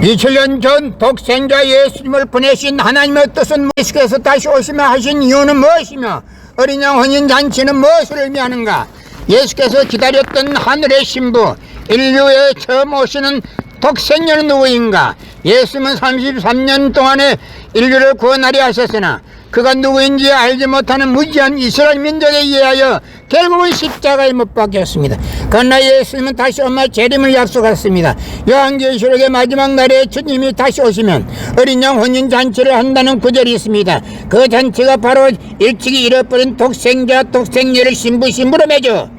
2000년 전 독생자 예수님을 보내신 하나님의 뜻은 무엇이께서 다시 오시며 하신 이유는 무엇이며 어린 양 혼인 잔치는 무엇을 의미하는가 예수께서 기다렸던 하늘의 신부 인류에 처음 오시는 독생녀는 누구인가 예수님은 33년 동안에 인류를 구원하려 하셨으나 그가 누구인지 알지 못하는 무지한 이스라엘 민족에 의하여 결국은 십자가에 못 박혔습니다. 그러나 예수님은 다시 엄마 재림을 약속했습니다. 요한계시록의 마지막 날에 주님이 다시 오시면 어린 양 혼인 잔치를 한다는 구절이 있습니다. 그 잔치가 바로 일찍이 잃어버린 독생자 독생녀를 신부 신부로 맺어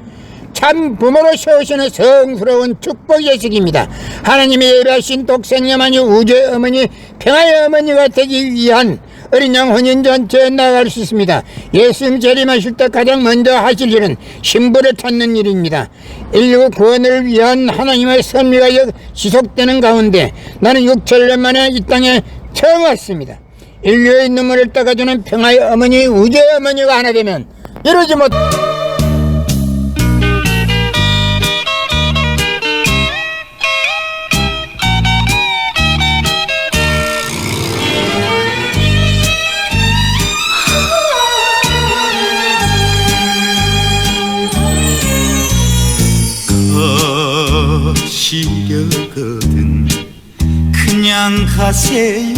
참 부모로 세우시는 성스러운 축복 예식입니다. 하나님이 예배하신 독생녀만이 우주의 어머니 평화의 어머니가 되기 위한 어린 양 혼인잔치에 나갈 수 있습니다. 예수님 재림하실 때 가장 먼저 하실 일은 신부를 찾는 일입니다. 인류 구원을 위한 하나님의 섭리가 역 지속되는 가운데 나는 6천년 만에 이 땅에 처음 왔습니다. 인류의 눈물을 닦아주는 평화의 어머니 우주의 어머니가 하나 되면 이루지 못 시려거든 그냥 가세요